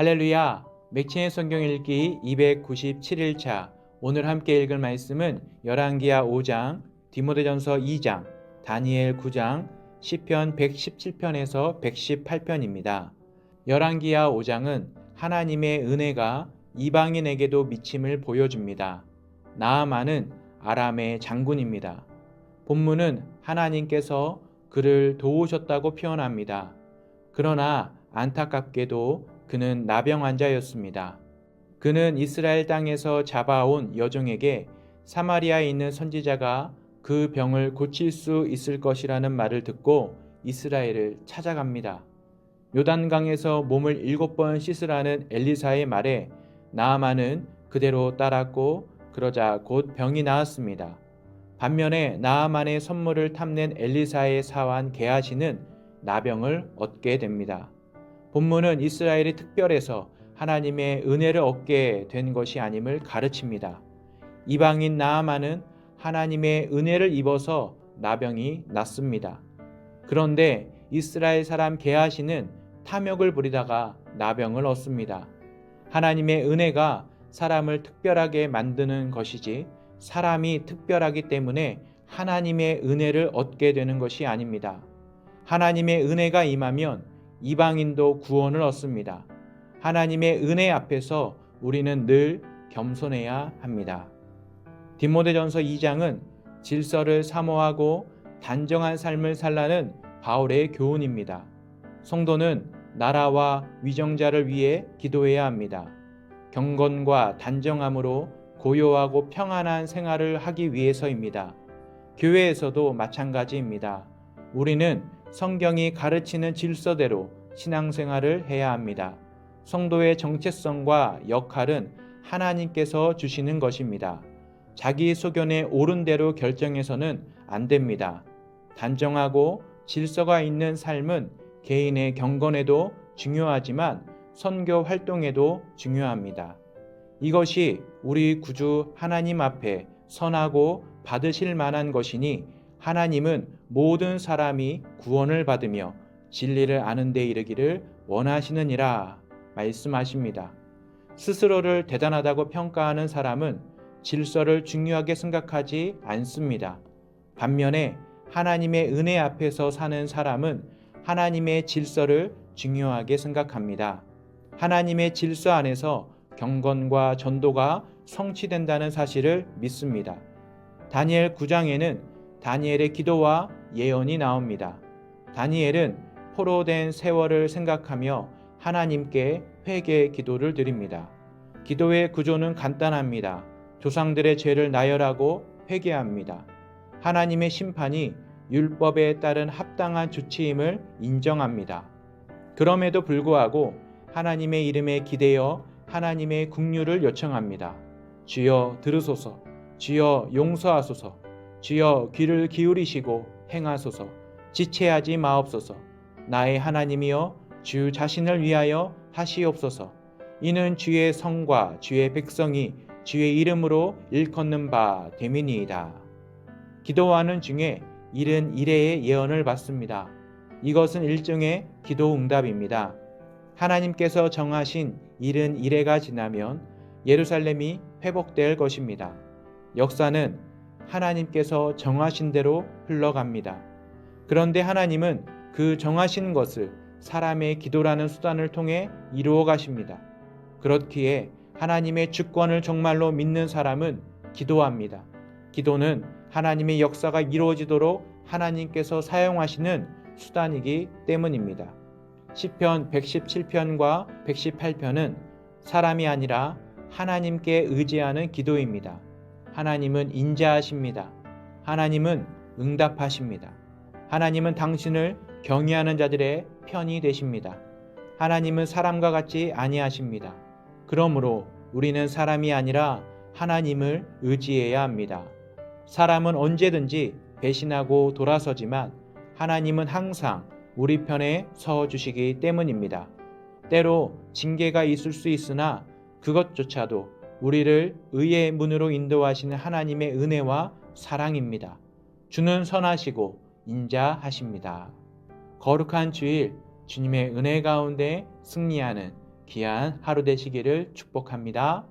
할렐루야! 맥체의 성경 읽기 297일차 오늘 함께 읽을 말씀은 열왕기하 5장, 디모데전서 2장, 다니엘 9장, 시편 117편에서 118편입니다. 열왕기하 5장은 하나님의 은혜가 이방인에게도 미침을 보여줍니다. 나아만은 아람의 장군입니다. 본문은 하나님께서 그를 도우셨다고 표현합니다. 그러나 안타깝게도 그는 나병 환자였습니다. 그는 이스라엘 땅에서 잡아온 여종에게 사마리아에 있는 선지자가 그 병을 고칠 수 있을 것이라는 말을 듣고 이스라엘을 찾아갑니다. 요단강에서 몸을 일곱 번 씻으라는 엘리사의 말에 나아만은 그대로 따랐고 그러자 곧 병이 나았습니다. 반면에 나아만의 선물을 탐낸 엘리사의 사환 게하시는 나병을 얻게 됩니다. 본문은 이스라엘이 특별해서 하나님의 은혜를 얻게 된 것이 아님을 가르칩니다. 이방인 나아만은 하나님의 은혜를 입어서 나병이 났습니다. 그런데 이스라엘 사람 게하시는 탐욕을 부리다가 나병을 얻습니다. 하나님의 은혜가 사람을 특별하게 만드는 것이지 사람이 특별하기 때문에 하나님의 은혜를 얻게 되는 것이 아닙니다. 하나님의 은혜가 임하면 이방인도 구원을 얻습니다. 하나님의 은혜 앞에서 우리는 늘 겸손해야 합니다. 디모데전서 2장은 질서를 사모하고 단정한 삶을 살라는 바울의 교훈입니다. 성도는 나라와 위정자를 위해 기도해야 합니다. 경건과 단정함으로 고요하고 평안한 생활을 하기 위해서입니다. 교회에서도 마찬가지입니다. 우리는 성경이 가르치는 질서대로 신앙생활을 해야 합니다. 성도의 정체성과 역할은 하나님께서 주시는 것입니다. 자기 소견에 옳은 대로 결정해서는 안 됩니다. 단정하고 질서가 있는 삶은 개인의 경건에도 중요하지만 선교 활동에도 중요합니다. 이것이 우리 구주 하나님 앞에 선하고 받으실 만한 것이니 하나님은 모든 사람이 구원을 받으며 진리를 아는 데 이르기를 원하시느니라 말씀하십니다. 스스로를 대단하다고 평가하는 사람은 질서를 중요하게 생각하지 않습니다. 반면에 하나님의 은혜 앞에서 사는 사람은 하나님의 질서를 중요하게 생각합니다. 하나님의 질서 안에서 경건과 전도가 성취된다는 사실을 믿습니다. 다니엘 9장에는 다니엘의 기도와 예언이 나옵니다. 다니엘은 포로 된 세월을 생각하며 하나님께 회개 기도를 드립니다. 기도의 구조는 간단합니다. 조상들의 죄를 나열하고 회개합니다. 하나님의 심판이 율법에 따른 합당한 조치임을 인정합니다. 그럼에도 불구하고 하나님의 이름에 기대어 하나님의 국류를 요청합니다. 주여 들으소서, 주여 용서하소서, 주여 귀를 기울이시고 행하소서, 지체하지 마옵소서. 나의 하나님이여 주 자신을 위하여 하시옵소서. 이는 주의 성과 주의 백성이 주의 이름으로 일컫는 바 됨이니이다. 기도하는 중에 일은 일회의 예언을 받습니다. 이것은 일종의 기도 응답입니다. 하나님께서 정하신 일은 일회가 지나면 예루살렘이 회복될 것입니다. 역사는 하나님께서 정하신 대로 흘러갑니다. 그런데 하나님은 그 정하신 것을 사람의 기도라는 수단을 통해 이루어 가십니다. 그렇기에 하나님의 주권을 정말로 믿는 사람은 기도합니다. 기도는 하나님의 역사가 이루어지도록 하나님께서 사용하시는 수단이기 때문입니다. 시편 117편과 118편은 사람이 아니라 하나님께 의지하는 기도입니다. 하나님은 인자하십니다. 하나님은 응답하십니다. 하나님은 당신을 경외하는 자들의 편이 되십니다. 하나님은 사람과 같이 아니하십니다. 그러므로 우리는 사람이 아니라 하나님을 의지해야 합니다. 사람은 언제든지 배신하고 돌아서지만 하나님은 항상 우리 편에 서 주시기 때문입니다. 때로 징계가 있을 수 있으나 그것조차도 우리를 의의 문으로 인도하시는 하나님의 은혜와 사랑입니다. 주는 선하시고 인자하십니다. 거룩한 주일 주님의 은혜 가운데 승리하는 귀한 하루 되시기를 축복합니다.